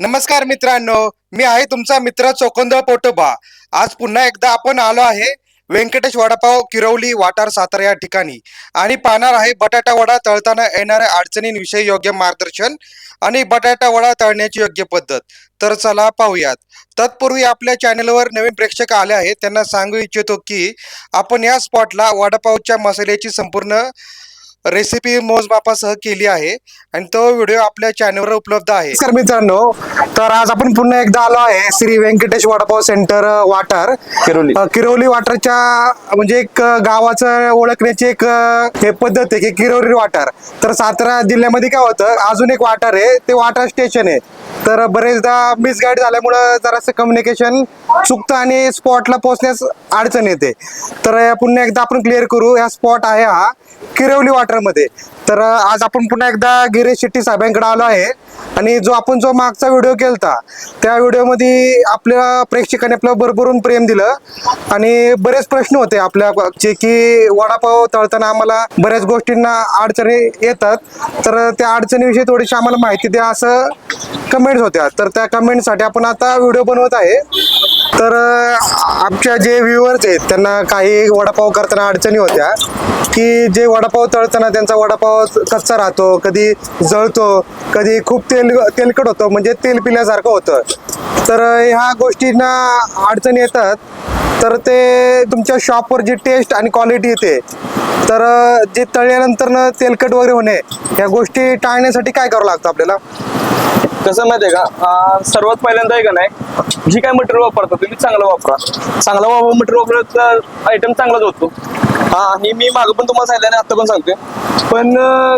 नमस्कार मित्रांनो मी आहे तुमचा मित्र चोकोंदळ पोटोबा. आज पुन्हा एकदा आपण आलो आहे व्यंकटेश वडापाव किरवली वाटार सातारा या ठिकाणी. आणि पाहणार आहे बटाटा वडा तळताना येणाऱ्या अडचणींविषयी योग्य मार्गदर्शन आणि बटाटा वडा तळण्याची योग्य पद्धत. तर चला पाहूयात. तत्पूर्वी आपल्या चॅनलवर नवीन प्रेक्षक आले आहेत त्यांना सांगू इच्छितो की आपण या स्पॉटला वडापावच्या मसाल्याची संपूर्ण रेसिपी मोजमापासह केली आहे. आणि तो व्हिडिओ आपल्या चॅनलवर उपलब्ध आहे. नमस्कार मित्रांनो तर आज आपण पुन्हा एकदा आलो आहे श्री व्यंकटेश वडापाव सेंटर वाटार किरोली. अ, किरोली वाटारच्या म्हणजे एक गावाचं ओळखण्याची एक अ, हे पद्धत आहे की किरोली वाटार तर सातारा जिल्ह्यामध्ये काय होतं अजून एक वाटार आहे ते वाटार स्टेशन आहे. तर बरेचदा मिसगाईड झाल्यामुळं जरासं कम्युनिकेशन चुकतं आणि स्पॉटला पोहोचण्यास अडचण येते. तर अ, पुन्हा एकदा आपण क्लिअर करू हा स्पॉट आहे हा. किरवली वाटरमध्ये तर आज आपण पुन्हा एकदा गिरीश शेट्टी साहेबांकडे आलो आहे. आणि जो आपण जो मागचा व्हिडिओ केलता त्या व्हिडिओमध्ये आपल्या प्रेक्षकाने आपलं भरभरून प्रेम दिलं. आणि बरेच प्रश्न होते आपल्या जे की वडापाव तळताना आम्हाला बऱ्याच गोष्टींना अडचणी येतात. तर त्या अडचणीविषयी थोडीशी आम्हाला माहिती द्या असं कमेंट्स होत्या. तर त्या कमेंटसाठी आपण आता व्हिडिओ बनवत आहे. तर आमच्या जे व्ह्युअर्स आहेत त्यांना काही वडापाव करताना अडचणी होत्या की जे वडापाव तळताना त्यांचा वडापाव कच्चा राहतो कधी जळतो कधी खूप तेल तेलकट होतं म्हणजे तेल पिल्यासारखं होतं. तर ह्या गोष्टींना अडचणी येतात. तर ते तुमच्या शॉपवर जी टेस्ट आणि क्वालिटी येते तर जे तळल्यानंतर तेलकट वगैरे होणे ह्या गोष्टी टाळण्यासाठी काय करावं लागतं आपल्याला? कसं माहितीये का? सर्वात पहिल्यांदा आहे का नाही जी काय मटेरियल वापरता तुम्ही चांगलं वापरा. चांगला मटेरियल वापरत आयटम चांगलाच होतो. हा आणि मी मागं पण तुम्हाला सांगितलं आणि आता पण सांगते पण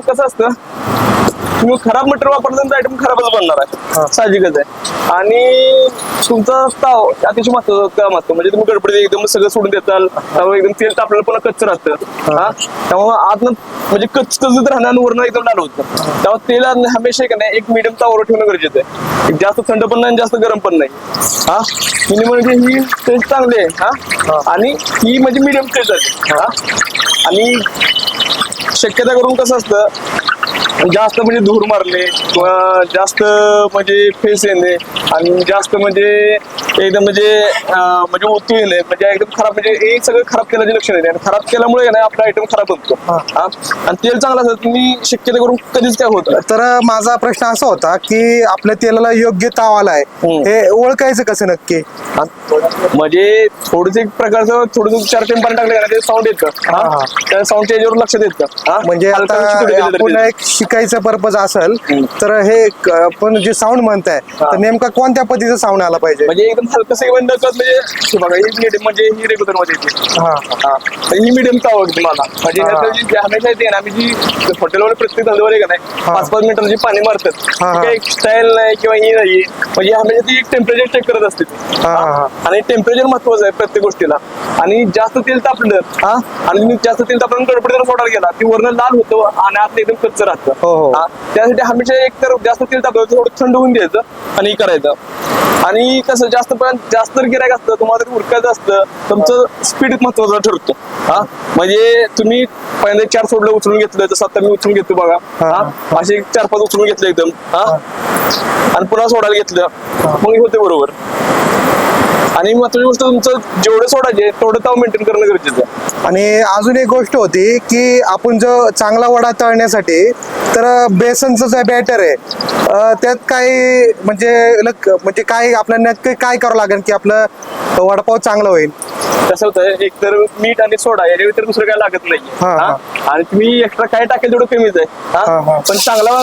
कसं असतं तुम्ही खराब मटेरियल वापरलं तर आयटम खराबच बनणार. आहे. साहजिकच आहे. आणि तुमचा स्टाव अतिशय महत्वाचं काम असतं म्हणजे तुम्ही गडबडीत एकदम सगळं सोडून देताल त्यामुळे एकदम तेल तापलेलं पुन्हा कच्चं राहतं. हा. त्यामुळे आतनं म्हणजे कच कच राहणं आणि वरण एकदम लाल होतं. तेव्हा तेल हमेशा का नाही एक मिडियम तावर ठेवणं गरजेचं आहे. जास्त थंड पण नाही आणि जास्त गरम पण नाही. हा? मिनिमम म्हणजे ही टेस्ट चांगली आहे हा? आणि ही म्हणजे मिडियम टेस्ट आहे. हा? आणि शक्यता करून कसं असतं जास्त म्हणजे धूर मारणे किंवा जास्त म्हणजे फेस येणे आणि जास्त म्हणजे एकदम म्हणजे म्हणजे ओतू येणे म्हणजे एकदम खराब म्हणजे हे सगळं खराब केल्याचे लक्षण येते आणि खराब केल्यामुळे नाही आपला आयटम खराब होतो? आणि तेल चांगलं असतं तुम्ही शक्यता करून कधीच काय होत. तर माझा प्रश्न असा होता की आपल्या तेलाला योग्य ताव आलाय. हे ओळखायचं कसं नक्की? म्हणजे थोडस एक प्रकारचं थोडस चार टेम पाणी टाकलं ते साऊंड येतं? त्या साऊंडच्या याच्यावर लक्षात येतं हा? म्हणजे. एक शिकायचा पर्पज असेल. तर हे आपण जे साऊंड म्हणताय तर नेमका कोणत्या पद्धतीचा साऊंड आला पाहिजे? म्हणजे एकदम एक बंद करत म्हणजे बघा ही म्हणजे ही रेग्युलरमध्ये येते. हा. मिडियम आवडते मला. म्हणजे हा. ह्यातलं जी- हमेशा येते ना आम्ही जी हॉटेलवर प्रत्येक धंद्यावर का नाही. पाच पाच मिनिटाला जी पाणी मारतात. काही स्टाईल नाही किंवा ही नाही. म्हणजे हमेशा ती एक टेम्परेचर चेक करत असते. आणि टेम्परेचर महत्वाचं आहे प्रत्येक गोष्टीला. आणि जास्त तेल तापलं हा? आणि जास्त तेल तापलं गडबडीनं सोडायला गेला ती वरण लाल होतं आणि आत एकदम कच्चं राहतं. हो. हा. त्यासाठी हमेशा एक तर जास्त तेल तर थोडं थंड होऊन द्यायचं आणि हे करायचं. आणि कसं जास्त पण जास्त जर गिरायक असतं तुम्हाला जर उरकायचं असतं तुमचं स्पीड महत्वाचं ठरतो. हा? म्हणजे तुम्ही पहिल्यांदा चार सोडलं उचलून घेतलं जसं आता मी उचलून घेतो बघा. हा. असे चार पाच उचलून घेतलं एकदम. हा? आणि पुन्हा सोडायला घेतलं. मग हे होते बरोबर. आणि महत्वाची गोष्ट तुमचं जेवढं सोडायचे तेवढं ताव मेंटेन करणं गरजेचं आहे. आणि अजून एक गोष्ट होती की आपण जो चांगला वडा तळण्यासाठी तर बेसनचं जे बॅटर आहे त्यात काही म्हणजे म्हणजे काय आपल्याला नक्की काय करावं लागेल की आपलं वडापाव चांगला होईल? कसं होतं एक तर मीठ आणि सोडा याच्या व्यतिरिक्त दुसरं काय लागत नाही हा, हा. आणि तुम्ही एक्स्ट्रा काय टाकेल तेवढं कमीच आहे हा, हा? हा. पण चांगला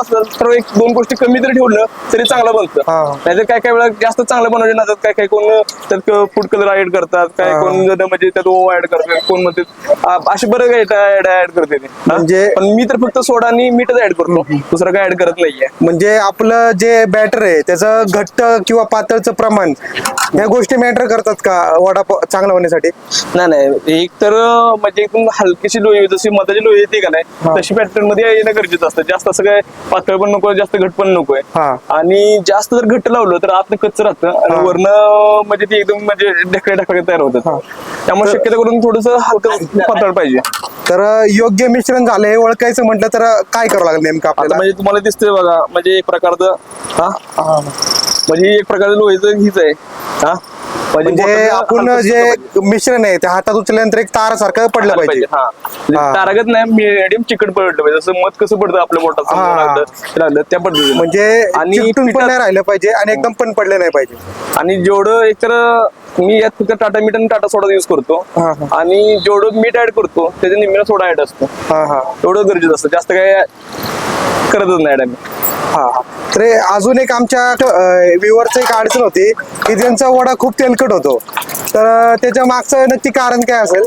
असेल तर एक दोन गोष्टी कमी जरी ठेवलं तरी चांगलं बनतं हा. नाहीतर काय काय वेळा जास्त चांगलं बनवायचे नसतात काय काय कोण त्यात फूड कलर ऍड करतात काय हा. कोण जण म्हणजे त्यात ओवा ऍड करतात कोण म्हणते आ, असे बरं काय ऍड करते ते. हा? म्हणजे- पण मी तर फक्त सोडा आणि मीठच ऍड करतो दुसरं काय ऍड करत नाहीये म्हणजे आपलं जे बॅटर आहे त्याचं घट्ट किंवा पातळचं प्रमाण या गोष्टी मॅटर करतात का वडापाव चांगला होण्यासाठी? नाही नाही. एक तर म्हणजे एकदम हलकीशी लोही जशी मधाची लोही येते का. नाही तशी पॅटर्नमध्ये येणं गरजेचं असतं. जास्त असं काय पातळ पण नको जास्त घट पण नकोय. आणि जास्त जर घट्ट लावलं तर आत कच्च राहतं. आणि वरण म्हणजे ती एकदम म्हणजे ढकळे ढकळे तयार होतात. त्यामुळे शक्यतो करून थोडस हलकं पातळ पाहिजे. तर योग्य मिश्रण झालं हे ओळखायचं म्हटलं तर काय करावं लागेल नेमकं आपल्याला? म्हणजे तुम्हाला दिसतंय बघा म्हणजे एक प्रकारचं हा? म्हणजे एक प्रकारचं लोहेचं हीच आहे हा? म्हणजे आपण जे मिश्रण आहे ते हातात उचलल्यानंतर एक तार सारखं पडलं पाहिजे. हा म्हणजे. तारागत नाही मिडियम चिकट पडलं पाहिजे जसं मध कसं पडतं आपल्या. मोठा लागलं त्या पद्धतीने म्हणजे आणि पण नाही राहिलं पाहिजे आणि एकदम पण पडलं नाही पाहिजे आणि जेवढं एकतर मी यात फक्त टाटा मीठ आणि टाटा सोडा यूज करतो. हा, हा. आणि जेवढं मीठ ऍड करतो त्याच्या निम्म्याला सोडा ऍड असतो. हा हा. एवढं गरजेचं असतं. जास्त काय करतच नाही ऍड आम्ही. हा. तर हे अजून एक आमच्या व्ह्युअरचं एक अडचण होती की त्यांचा वडा खूप तेलकट होतो. तर त्याच्या मागचं नक्की कारण काय असेल?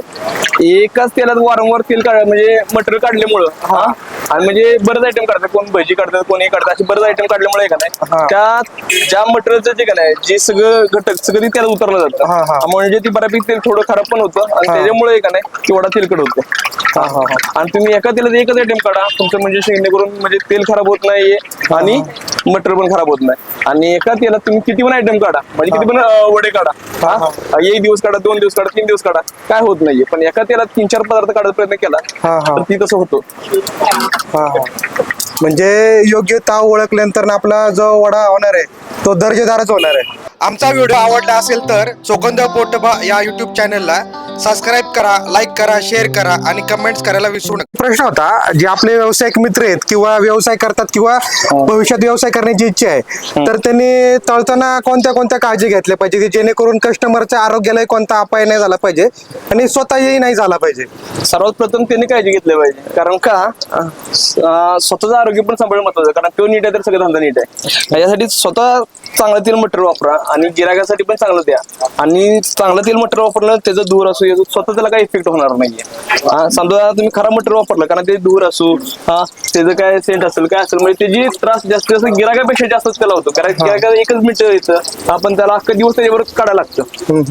एकाच तेलात वारंवार तेल काढ म्हणजे मटेरियल काढल्यामुळं. हा. आणि म्हणजे बरेच आयटम काढतात कोण भजी काढतात कोणी काढतात असे बरेच आयटम काढल्यामुळे का हा. नाही त्या ज्या मटेरियलचं जे का नाही जे सगळं घटक सगळं त्याला उतरलं हा, हा. जातं म्हणजे ती बऱ्यापैकी तेल थोडं खराब पण होतं आणि हा. त्याच्यामुळे का नाही वडा तेलकट होतो. हा हा हा. आणि तुम्ही एका तेलात एकच आयटम काढा तुमचं म्हणजे शेंगणे म्हणजे तेल खराब होत नाहीये आणि मटेरियल पण खराब होत नाही. आणि एका तेलात तुम्ही किती पण आयटम काढा म्हणजे किती पण वडे काढा हा, एक दिवस काढा दोन दिवस काढा तीन दिवस काढा. काय होत नाहीये. पण एका तेलात तीन चार पदार्थ काढायचा प्रयत्न केला हा, हा. तर ती तसं होतो. हा हा. म्हणजे योग्य ताव ओळखल्यानंतर ना आपला जो वडा होणार आहे तो दर्जेदारच होणार आहे. आमचा व्हिडिओ आवडला असेल तर चोकंद पोटबा या युट्यूब चॅनलला सबस्क्राईब करा लाईक करा शेअर करा आणि कमेंट्स करायला विसरू नका. प्रश्न होता जे आपले व्यावसायिक मित्र आहेत किंवा व्यवसाय करतात किंवा भविष्यात व्यवसाय करण्याची इच्छा आहे तर त्यांनी तळताना कोणत्या कोणत्या काळजी घेतल्या पाहिजे की जेणेकरून कस्टमरच्या आरोग्यालाही कोणता अपाय नाही झाला पाहिजे आणि स्वतःही नाही झाला पाहिजे? सर्वात प्रथम त्यांनी काळजी घेतली पाहिजे कारण का स्वतःचं आरोग्य पण सांभाळणं महत्वाचं. कारण तो नीट आहे तर सगळं धंदा नीट आहे. यासाठी स्वतः चांगलं तेल मटेरियल वापरा आणि गिरागासाठी पण चांगलं द्या. आणि चांगलं तेल मटेरियल वापरलं त्याचं दूर असू याचं स्वतः त्याला काही इफेक्ट होणार नाहीये. हा, समजा तुम्ही खराब मटेरियल वापरलं कारण ते दूर असू हा त्याचं काय सेंट असेल काय असेल म्हणजे त्याची त्रास जास्त जास्त गिरागापेक्षा जास्तच त्याला होतो. कारण गिरागा एकच मिनिट येतं आपण त्याला अख्खा दिवस त्याच्यावर काढायला लागतं.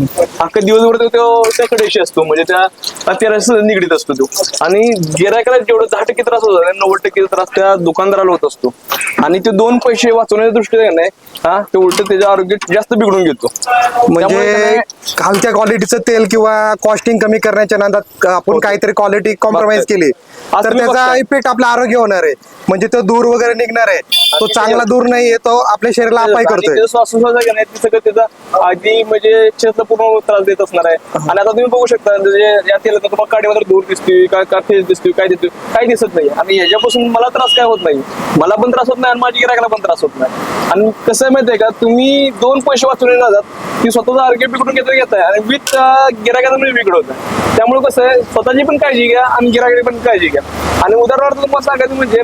अख्खा दिवसभर तो- तो त्याकडेशी असतो म्हणजे त्या तेलाशी निगडीत असतो तो. आणि गिरायकाला जेवढं दहा टक्के त्रास होतो ना, नव्वद टक्के त्रास त्या दुकानदाराला होत असतो. आणि ते दोन पैसे वाचवण्याच्या दृष्टीने हा ते उलट त्याचं आरोग्य जास्त बिघडून घेतो. म्हणजे हलक्या क्वालिटीचं तेल किंवा कॉस्टिंग कमी करण्याच्या नादात आपण काहीतरी क्वालिटी कॉम्प्रोमाइज. केली. तर त्याचा. इफेक्ट आपलं आरोग्य होणार आहे. म्हणजे तो दूर वगैरे निघणार आहे. तो चांगला दूर नाही तो आपल्या शरीराला अपाय करतोय. सगळं त्याचा आधी म्हणजे चेस्टला पूर्ण त्रास देत असणार आहे. आणि आता तुम्ही बघू शकता म्हणजे या तेलात तुम्हाला काडीमध्ये धूर दिसतोय काय फेस दिसतोय काय दिसतोय काही दिसत नाही. आणि ह्याच्यापासून मला त्रास काय होत नाही. मला पण त्रास होत नाही आणि माझ्या गिरायकाला पण त्रास होत नाही. आणि कसं आहे माहितीये का तुम्ही दोन पैसे वाचवले जातात ती स्वतःचा आरोग्य बिघडून घेता आहे. आणि विथ गिरायकाचं म्हणजे आहे. त्यामुळे कसं आहे स्वतःची पण काळजी घ्या आणि गिरायकाची पण काळजी घ्या. आणि उदाहरणार्थ तुम्हाला सांगायचं म्हणजे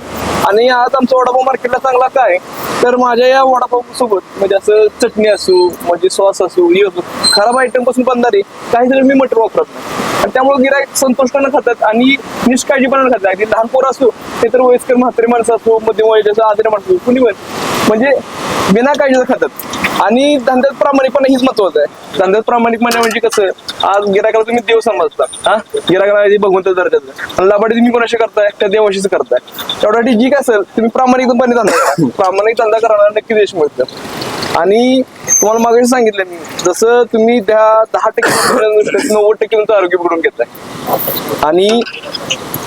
आणि आज आमचा वडापाव मार्केटला चांगला काय तर माझ्या या वडापाव सोबत म्हणजे असं चटणी असू म्हणजे सॉस असू हे असू खराब आयटमपासून बनणारे काहीतरी मी मटर वापरत नाही. त्यामुळे गिरायक संतुष्टानं खातात आणि निष्काळजीपणानं खातात. अगदी लहान पोरं असो ते तर वयस्कर म्हातारे माणसं असो मध्यम वयाचे आजारी माणसं असो कुणी पण. म्हणजे बिना काळजीचं खातात. आणि धंद्यात प्रामाणिकपणा हीच महत्वाचं आहे. धंद्यात प्रामाणिकपणा म्हणजे कसं आज गिरायकाला तुम्ही देव समजता. हा? गिरायकाला भगवंत दर्जाचं. आणि लाभाडी तुम्ही कोणाशी करताय? त्या देवाशीच करताय. त्यासाठी जी काय असेल तुम्ही प्रामाणिकपणे धंदा करा. प्रामाणिक धंदा करायला नक्की देश मिळतं आणि तुम्हाला मागे सांगितलं मी. जसं तुम्ही त्या दहा टक्के नव्वद टक्के तुमचं आरोग्य बिघडून घेताय आणि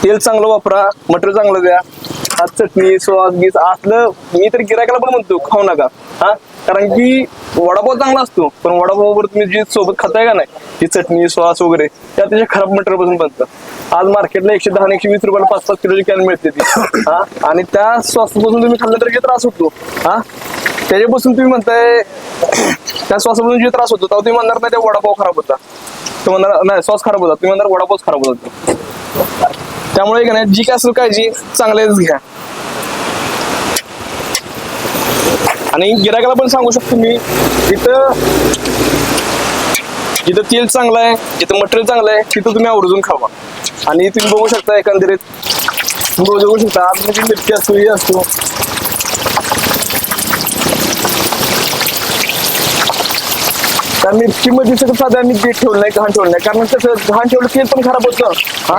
तेल चांगलं वापरा मटर चांगलं द्या आज चटणी सॉस गीस असलं मी तर गिरायकाला पण म्हणतो खाऊ नका. हा? कारण की वडापाव चांगला असतो पण वडापाववर तुम्ही जी सोबत खाताय का नाही ती चटणी सॉस वगैरे त्या त्याच्या खराब मटेरियलपासून बनतं. आज मार्केटला एकशे दहा एकशे वीस रुपयाला पाच पाच किलोची कॅन मिळते ती. हा? आणि त्या सॉसपासून तुम्ही खाल्लं तर त्रास होतो. हा? त्याच्यापासून तुम्ही म्हणताय त्या श्वासापासून जे त्रास होतो तेव्हा तुम्ही म्हणणार नाही ते वडापाव खराब होता. तुम्ही म्हणणार नाही सॉस खराब होता. तुम्ही म्हणणार वडापावच खराब होता. त्यामुळे का नाही जी काय असेल काळजी चांगलेच घ्या. आणि गिरायकाला पण सांगू शकतो मी इथं जिथं तेल चांगलं आहे जिथं मटेरियल चांगलं आहे तिथं तुम्ही आवर्जून खावा. आणि तुम्ही बघू शकता एकंदरीत तुम्ही बघू शकता आत मिरची असतो हे असतो त्या मिरचीमध्ये सगळं साधं आम्ही बीट ठेवलं नाही घाण ठेवलं नाही. कारण कसं घाण ठेवलं तेल पण खराब होतं. हा?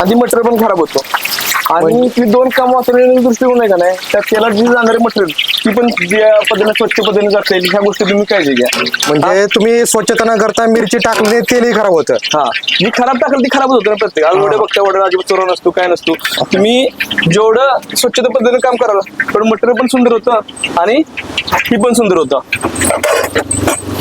आणि मटेरियल पण खराब होतं. आणि ती दोन काम वाचवण्याच्या दृष्टिकोन आहे का नाही त्यात त्याला जी जाणारी मटेरियल ती पण ज्या पद्धतीने स्वच्छ पद्धतीने जाता. येईल ह्या गोष्टी तुम्ही काळजी घ्या. म्हणजे तुम्ही स्वच्छता न करता मिरची टाकली तेलही खराब होतं. हा. जी खराब टाकल ती खराबच होतं ना प्रत्येक. आज वडे बघता वडे अजिबात चोरा नसतो काय नसतो. तुम्ही जेवढं स्वच्छता पद्धतीने काम कराल पण मटेरियल पण सुंदर होतं आणि ही पण सुंदर होतं.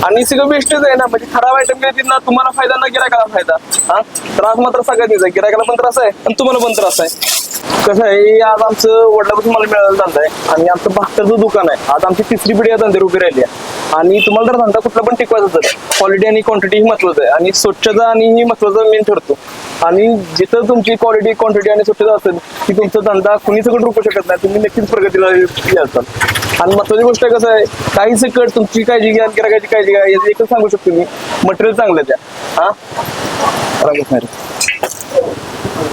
आणि सगळं वेस्टेज आहे ना म्हणजे खराब आयटम घेतील ना तुम्हाला फायदा ना गिरायकाला फायदा. हा? त्रास मात्र सगळ्यात गिरायकाला पण त्रास आहे आणि तुम्हाला पण त्रास आहे. कसं आहे आज आमचं वडिलापासून मला मिळालं धंदा आहे. आणि आमचं भाकरचं दुकान आहे आज आमची तिसरी पिढी या धंद्यावर उभी राहिली आहे. आणि तुम्हाला जर धंदा कुठला पण टिकवायचा तर क्वालिटी आणि क्वांटिटी ही महत्वाचं आहे. आणि स्वच्छता आणि ही महत्वाचं मेन ठरतो. आणि जिथं तुमची क्वालिटी क्वांटिटी आणि स्वच्छता असेल की तुमचा धंदा कुणीच सगळं रोखू शकत नाही तुम्ही नक्कीच प्रगतीला असाल आणि महत्वाची गोष्ट कसं आहे काही सकट तुमची काळजी घ्या गिरायची काळजी घ्या याचं एकच सांगू शकतो मी. मटेरियल चांगलं द्या. हा? रामकृष्ण नाही